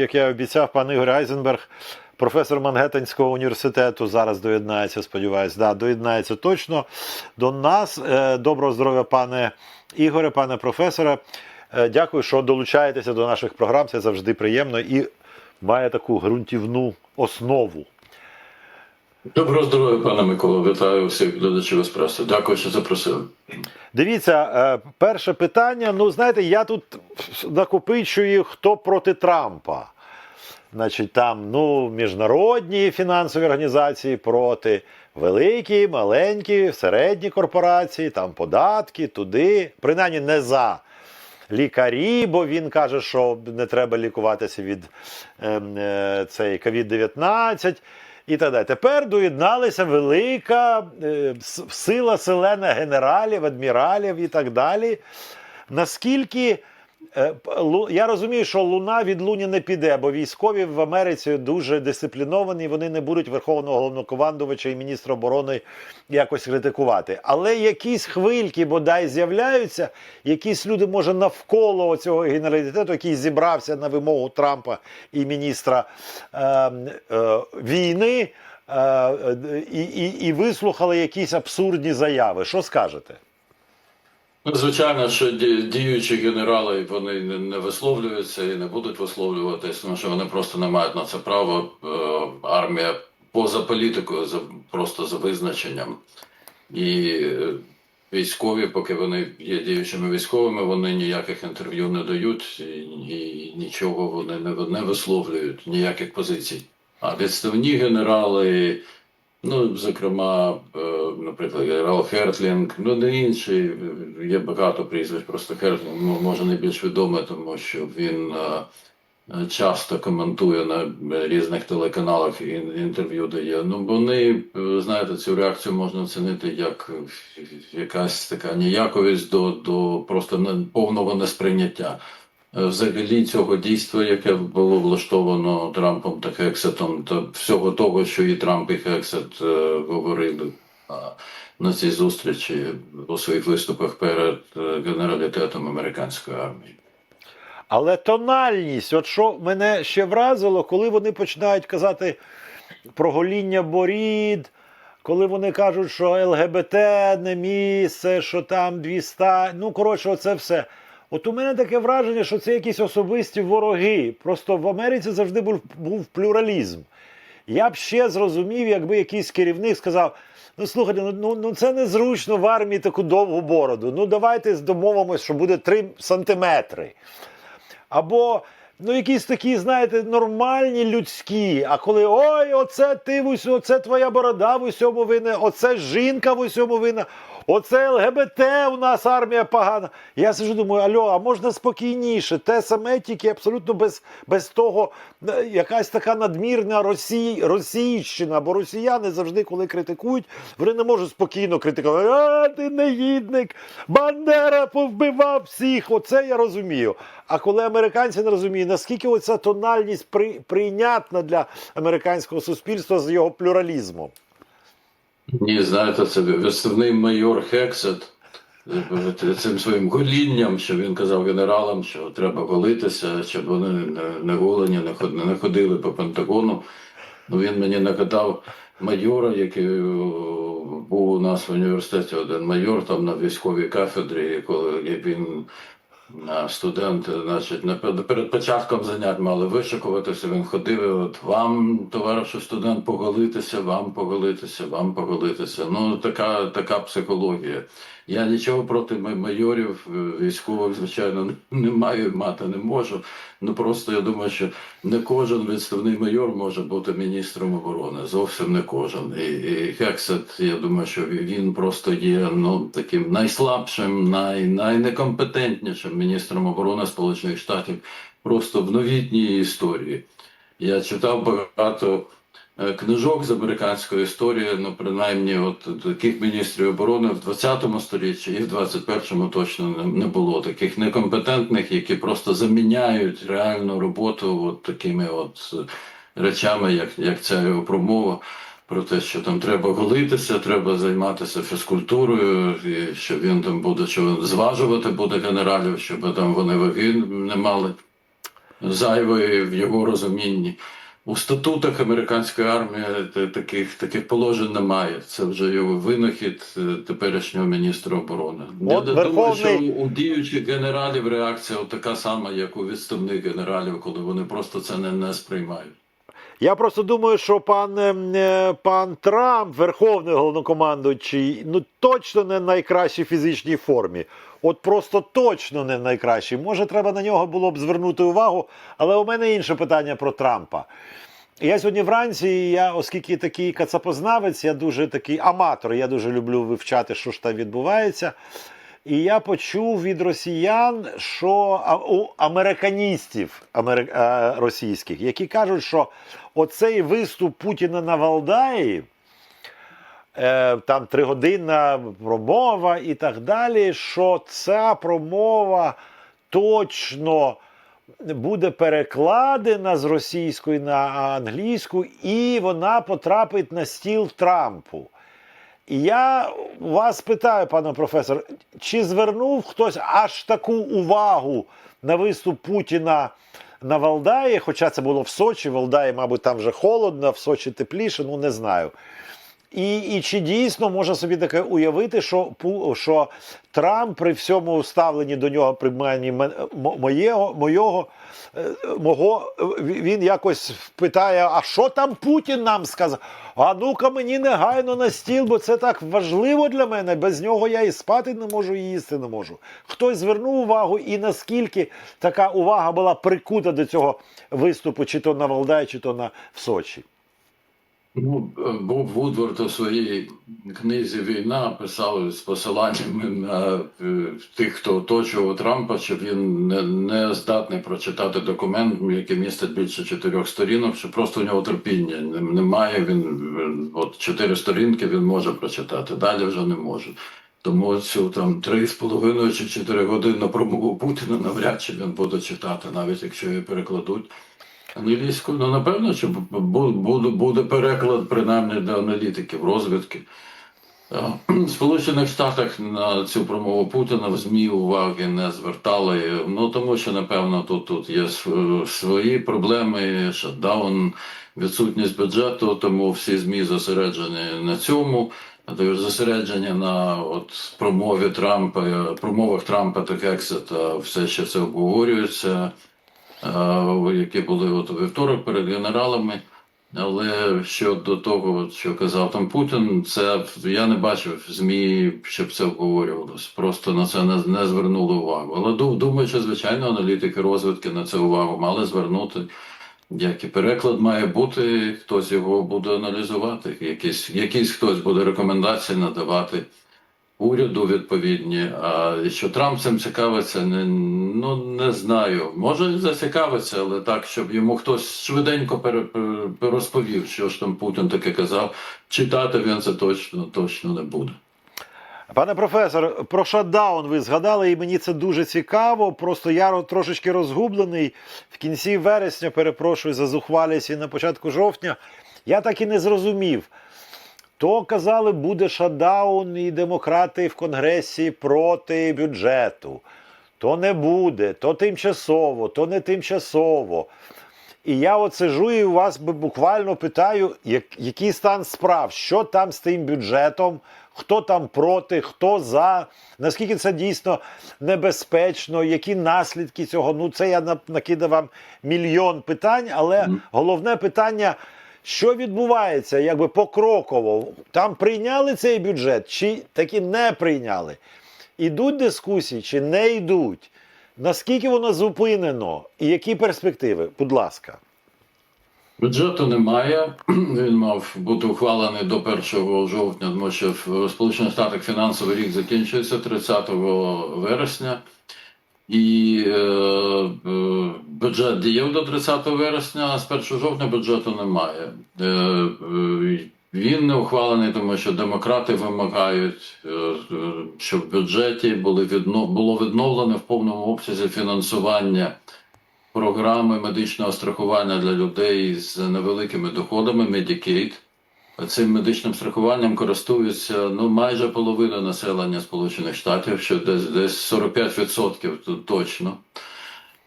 Як я обіцяв, пан Ігор Айзенберг, професор Мангеттенського університету, зараз доєднається, сподіваюся, да, доєднається точно до нас. Е, Доброго здоров'я, пане Ігоре, пане професоре. Е, Дякую, що долучаєтеся до наших програм. Це завжди приємно і має таку ґрунтівну основу. Доброго здоров'я, пане Микола. Вітаю всіх глядачів еспресо. Дякую, що запросили. Дивіться, е, перше питання. Ну, знаєте, я тут накопичую, хто проти Трампа. Значить, там ну, міжнародні фінансові організації проти, великі, маленькі, середні корпорації, там податки, туди. Принаймні не за лікарі, бо він каже, що не треба лікуватися від ем, е, цей COVID-19 і так далі. Тепер доєдналася велика е, сила селена генералів, адміралів і так далі. Наскільки я розумію, що луна від луні не піде, бо військові в Америці дуже дисципліновані, вони не будуть верховного головнокомандувача і міністра оборони якось критикувати. Але якісь хвильки бодай з'являються, якісь люди, може, навколо цього генералітету, який зібрався на вимогу Трампа і міністра е, е, війни. е, е, І, і, і вислухали якісь абсурдні заяви. Що скажете? Ну, Звичайно, що діючі генерали вони не- висловлюються і не будуть висловлюватись, тому що вони просто не мають на це право. Е, Армія поза політикою, просто за визначенням. І е, військові, поки вони є діючими військовими, вони ніяких інтерв'ю не дають і, нічого вони не висловлюють, ніяких позицій. А відставні генерали. Ну, зокрема, е, наприклад, генерал Хертлінг, ну не інші. Є багато прізвищ. Просто Хертлінг може найбільш відомий, тому що він е, часто коментує на різних телеканалах і інтерв'ю дає. Ну вони е, знаєте, цю реакцію можна оцінити як якась така ніяковість до, до просто повного несприйняття. Е, Взагалі цього дійства, яке було влаштовано Трампом та Хексетом, та всього того, що і Трамп і Хексет е, говорили на цій зустрічі у своїх виступах перед е, генералітетом американської армії. Але тональність, от що мене ще вразило, коли вони починають казати про гоління борід, коли вони кажуть, що ЛГБТ не місце, що там 200, ну коротше, оце все. От у мене таке враження, що це якісь особисті вороги. Просто в Америці завжди був, був плюралізм. Я б ще зрозумів, якби якийсь керівник сказав: ну слухайте, ну, ну, ну це незручно в армії таку довгу бороду. Ну давайте домовимось, що буде 3 сантиметри. Або ну, якісь такі, знаєте, нормальні людські. А коли ой, оце ти в усьому, оце твоя борода в усьому винна, оце жінка в усьому винна, оце ЛГБТ у нас армія погана. Я сижу, думаю, альо, а можна спокійніше, те саме, тільки абсолютно без, без того, е, якась така надмірна Росій, російщина, бо росіяни завжди, коли критикують, вони не можуть спокійно критикувати. А, ти негідник, Бандера повбивав всіх. Оце я розумію. А коли американці не розуміють, наскільки оця тональність при, прийнятна для американського суспільства з його плюралізмом. Ні, знаєте, це відставний майор Хексет е, цим своїм голінням, що він казав генералам, що треба голитися, щоб вони не, голені, не ход- не ходили по Пентагону. Ну, він мені нагадав майора, який е, був у нас в університеті один майор там на військовій кафедрі, коли він студенти, значить, перед початком занять мали вишикуватися. Він ходив, от вам, товаришу студент, поголитися, вам поголитися, вам поголитися. Ну, така, така психологія. Я нічого проти майорів, е, військових, звичайно, не маю, мати не можу. Ну просто я думаю, що не кожен відставний майор може бути міністром оборони. Зовсім не кожен. І, і Хексет, я думаю, що він просто є ну таким найслабшим, най, найнекомпетентнішим міністром оборони Сполучених Штатів просто в новітній історії. Я читав багато книжок з американської історії, ну принаймні, от таких міністрів оборони в 20 столітті і в 21-му точно не, не було таких некомпетентних, які просто заміняють реальну роботу от такими от е, речами, як, як ця його промова. Про те, що там треба голитися, треба займатися фізкультурою, і що він там буде що зважувати буде генералів, щоб там вони ваги не мали. зайвої в його розумінні. У статутах американської армії таких, таких положень немає. Це вже його винахід е, теперішнього міністра оборони. Я верховний... думаю, що у діючих генералів реакція така сама, як у відставних генералів, коли вони просто це не, не сприймають. Я просто думаю, що пан, ем, е, пан Трамп, верховний головнокомандуючий, ну точно не в найкращій фізичній формі. От просто точно не в найкращій. Може, треба на нього було б звернути увагу, але у мене інше питання про Трампа. Я сьогодні вранці, я, оскільки такий кацапознавець, я дуже такий аматор, я дуже люблю вивчати, що ж там відбувається. І я почув від росіян, що а, у американістів амери, е, російських, які кажуть, що оцей виступ Путіна на Валдаї, е, там тригодинна промова і так далі, що ця промова точно буде перекладена з російської на англійську, і вона потрапить на стіл Трампу. Я вас питаю, пане професор, чи звернув хтось аж таку увагу на виступ Путіна на Валдаї? Хоча це було в Сочі, Валдаї, мабуть, там вже холодно, в Сочі тепліше, ну не знаю. І, і чи дійсно можна собі таке уявити, що, що Трамп при всьому ставленні до нього, мо- моєго, моєго, е, мого, е, він якось питає: а що там Путін нам сказав? А ну-ка мені негайно на стіл, бо це так важливо для мене. Без нього я і спати не можу, і їсти не можу. Хтось звернув увагу, і наскільки така увага була прикута до цього виступу, чи то на Валдаї, чи то на в Сочі. Ну, Боб Вудворд у своїй книзі Війна писав з посиланнями на е, тих, хто оточував Трампа, що він не, не здатний прочитати документ, який містить більше чотирьох сторінок, що просто у нього терпіння немає. Він от чотири сторінки він може прочитати, далі вже не може. Тому цю там три з половиною чи чотири години промову Путіна навряд чи він буде читати, навіть якщо її перекладуть. Англійською, ну напевно, що буде, буде переклад принаймні для аналітиків, розвідки. Е, В Сполучених Штатах на цю промову Путіна в ЗМІ уваги не звертали. Ну тому що напевно тут, тут є свої проблеми, шатдаун, відсутність бюджету, тому всі ЗМІ зосереджені на цьому. Зосередження на от промові Трампа, е, промовах Трампа та Гексета, все ще це обговорюється е, які були от вівторок перед генералами. Але щодо того, що казав там Путін, це я не бачив ЗМІ, щоб це обговорювалось. Просто на це не, не звернули увагу. Але ду- думаю, що звичайно аналітики розвідки на це увагу мали звернути. Як і переклад має бути, хтось його буде аналізувати, якийсь, якийсь хтось буде рекомендації надавати уряду відповідні. А що Трамп цим цікавиться, не, ну не знаю. Може зацікавиться, але так, щоб йому хтось швиденько пере- розповів, що ж там Путін таке казав. Читати він це точно точно не буде. Пане професор, про шатдаун ви згадали, і мені це дуже цікаво. Просто я трошечки розгублений в кінці вересня, перепрошую за зухвалість і на початку жовтня. Я так і не зрозумів. То казали, буде шатдаун, і демократи в Конгресі проти бюджету. То не буде, то тимчасово, то не тимчасово. І я от сижу і у вас буквально питаю, як, який стан справ, що там з тим бюджетом, хто там проти, хто за, наскільки це дійсно небезпечно, які наслідки цього. Ну, це я накидав вам мільйон питань, але головне питання. Що відбувається, якби покроково? Там прийняли цей бюджет, чи таки не прийняли? Ідуть дискусії, чи не йдуть? Наскільки воно зупинено? І які перспективи? Будь ласка. Бюджету немає. Він мав бути ухвалений до 1 жовтня, тому що в Сполучених Штатах фінансовий рік закінчується 30 вересня. І е, е, бюджет діяв до 30 вересня, а з 1 жовтня бюджету немає. Е, е, він не ухвалений, тому що демократи вимагають, е, щоб в бюджеті були відно, було відновлене в повному обсязі фінансування програми медичного страхування для людей з невеликими доходами Medicaid. Цим медичним страхуванням користується ну майже половина населення Сполучених Штатів, що десь десь 45% тут точно.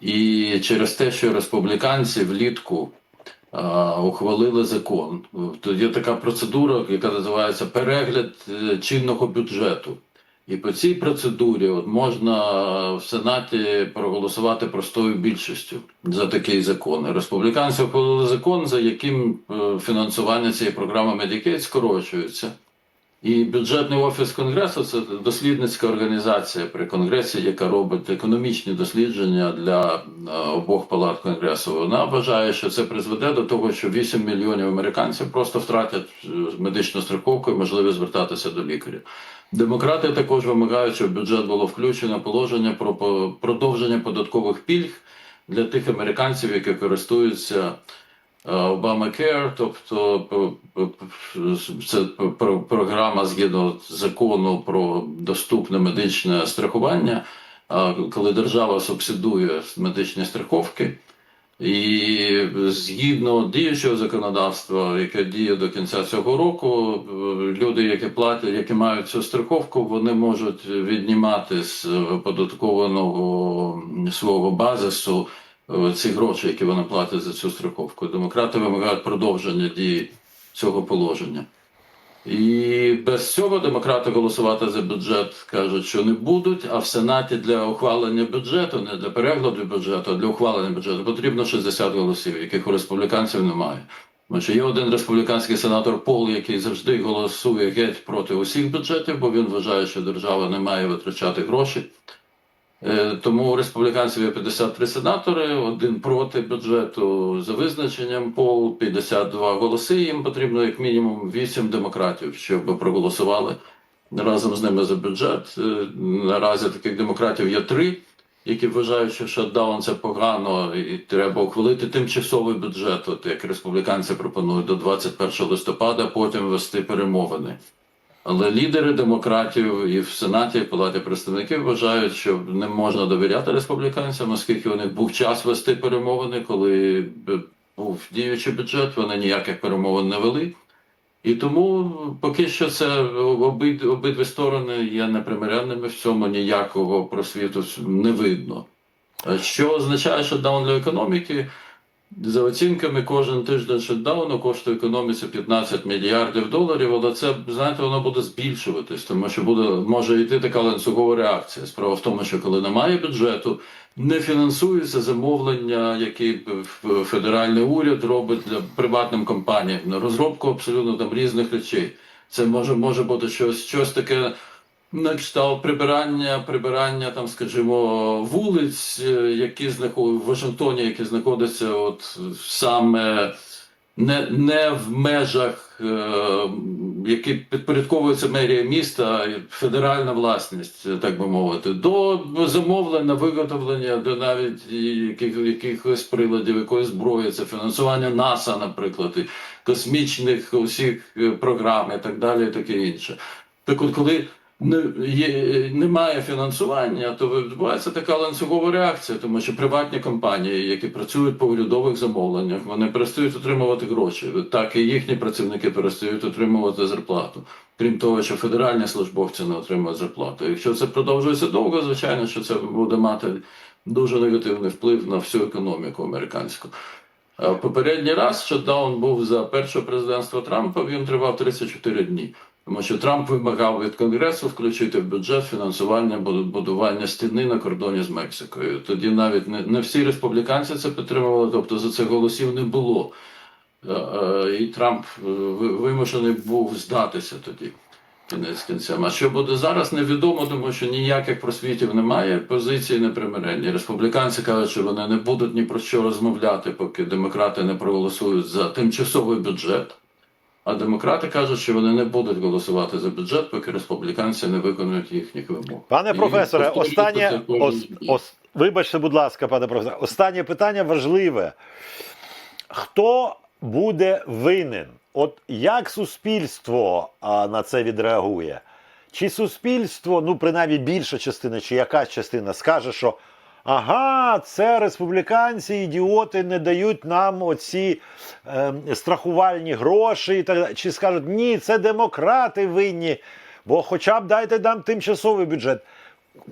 І через те, що республіканці влітку а, ухвалили закон, тоді є така процедура, яка називається перегляд е, чинного бюджету. І по цій процедурі от можна в Сенаті проголосувати простою більшістю за такий закон. Республіканці ухвалили закон, за яким е, фінансування цієї програми Medicaid скорочується. І бюджетний офіс Конгресу це дослідницька організація при Конгресі, яка робить економічні дослідження для е, обох палат Конгресу. Вона вважає, що це призведе до того, що 8 мільйонів американців просто втратять е, медичну страховку і можливість звертатися до лікаря. Демократи також вимагають, щоб в бюджет було включено положення про продовження податкових пільг для тих американців, які користуються Obamacare, тобто це про- програма згідно закону про доступне медичне страхування, коли держава субсидує медичні страховки. І згідно діючого законодавства, яке діє до кінця цього року, люди, які платять, які мають цю страховку, вони можуть віднімати з оподаткованого свого базису ці гроші, які вони платять за цю страховку. Демократи вимагають продовження дії цього положення. І без цього демократи голосувати за бюджет кажуть, що не будуть. А в Сенаті для ухвалення бюджету, не для перегляду бюджету, а для ухвалення бюджету потрібно 60 голосів, яких у республіканців немає. Тому є один республіканський сенатор Пол, який завжди голосує геть проти усіх бюджетів, бо він вважає, що держава не має витрачати гроші. Е, Тому республіканців є 53 сенатори, один проти бюджету за визначенням пол 52 голоси. Їм потрібно як мінімум 8 демократів, щоб проголосували разом з ними за бюджет. Е, Наразі таких демократів є три, які вважають, що шатдаун це погано, і треба ухвалити тимчасовий бюджет, от як республіканці пропонують до 21 листопада, потім вести перемовини. Але лідери демократів і в Сенаті, і в Палаті представників вважають, що не можна довіряти республіканцям, оскільки них був час вести перемовини, коли був діючий бюджет, вони ніяких перемовин не вели. І тому поки що це обид, обидві сторони є непримиренними в цьому ніякого просвіту не видно. Е, Що означає шатдаун для економіки? За оцінками, кожен тиждень шатдауну коштує економіці 15 мільярдів доларів, але це, знаєте, воно буде збільшуватись, тому що буде, може йти така ланцюгова реакція. Справа в тому, що коли немає бюджету, не фінансуються замовлення, які федеральний уряд робить для приватним компаніям на розробку абсолютно там різних речей. Це може, може бути щось, щось таке на кшталт прибирання, прибирання там, скажімо, вулиць, е, які знаход... в Вашингтоні, які знаходяться от саме не, не в межах, е, які підпорядковуються мерія міста, федеральна власність, так би мовити, до замовлень на виготовлення, до навіть яких, якихось приладів, якоїсь зброї, це фінансування НАСА, наприклад, і космічних усіх е, програм і так далі, і таке інше. Так от, коли не, є, немає фінансування, то відбувається така ланцюгова реакція, тому що приватні компанії, які працюють по урядових замовленнях, вони перестають отримувати гроші. Так і їхні працівники перестають отримувати зарплату. Крім того, що федеральні службовці не отримують зарплату. Якщо це продовжується довго, звичайно, що це буде мати дуже негативний вплив на всю економіку американську. Попередній раз шатдаун був за першого президентства Трампа. Він тривав 34 дні. Тому що Трамп вимагав від Конгресу включити в бюджет фінансування будування стіни на кордоні з Мексикою. Тоді навіть не, не всі республіканці це підтримували, тобто за це голосів не було. Е, е, І Трамп е, вимушений був здатися тоді. Кінець кінцем. А що буде зараз, невідомо, тому що ніяких просвітів немає, позиції непримиренні. Республіканці кажуть, що вони не будуть ні про що розмовляти, поки демократи не проголосують за тимчасовий бюджет. А демократи кажуть, що вони не будуть голосувати за бюджет, поки республіканці не виконують їхніх вимог. Пане професоре, повторюю останнє ос, ос, вибачте, будь ласка, пане професоре, останнє питання важливе. Хто буде винен? От як суспільство а, на це відреагує? Чи суспільство, ну принаймні більша частина, чи якась частина скаже, що ага, це республіканці, ідіоти не дають нам оці е, страхувальні гроші і так далі. Чи скажуть, ні, це демократи винні, бо хоча б дайте нам тимчасовий бюджет.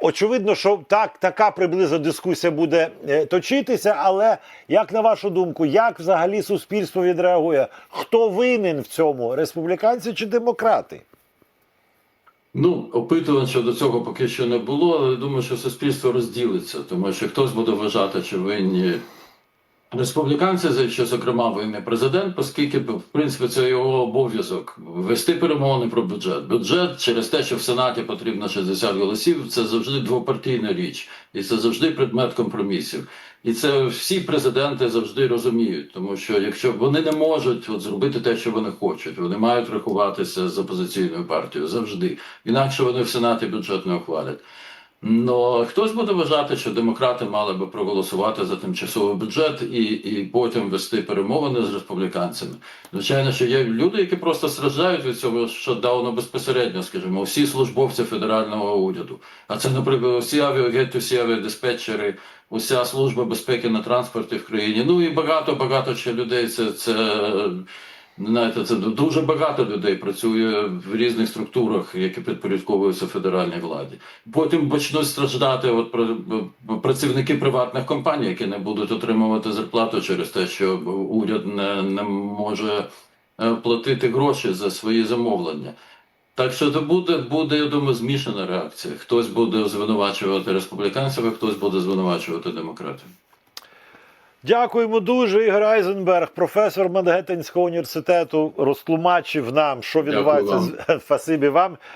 Очевидно, що так, така приблизно дискусія буде е, точитися, але як на вашу думку, як взагалі суспільство відреагує? Хто винен в цьому? Республіканці чи демократи? Ну, опитувань щодо цього поки що не було, але думаю, що суспільство розділиться, тому що хтось буде вважати, що винні республіканці, за що, зокрема, винний президент, оскільки, в принципі, це його обов'язок вести перемовини про бюджет. Бюджет через те, що в Сенаті потрібно 60 голосів, це завжди двопартійна річ, і це завжди предмет компромісів. І це всі президенти завжди розуміють, тому що якщо вони не можуть от зробити те, що вони хочуть, вони мають рахуватися з опозиційною партією завжди. Інакше вони в Сенаті бюджет не ухвалять. Ну хтось буде вважати, що демократи мали би проголосувати за тимчасовий бюджет і, і потім вести перемовини з республіканцями. Звичайно, що є люди, які просто страждають від цього шотдауну безпосередньо, скажімо, всі службовці федерального уряду. А це, наприклад, всі авіагети, всі авіадиспетчери, уся служба безпеки на транспорті в країні. Ну і багато багато ще людей. Це це. Знаєте, це дуже багато людей працює в різних структурах, які підпорядковуються федеральній владі. Потім почнуть страждати от працівники приватних компаній, які не будуть отримувати зарплату через те, що уряд не, не може е, платити гроші за свої замовлення. Так що це буде, буде, я думаю, змішана реакція. Хтось буде звинувачувати республіканців, а хтось буде звинувачувати демократів. Дякуємо дуже. Ігор Айзенберг, професор Мангеттенського університету, розтлумачив нам, що відбувається. з- Фасибі вам.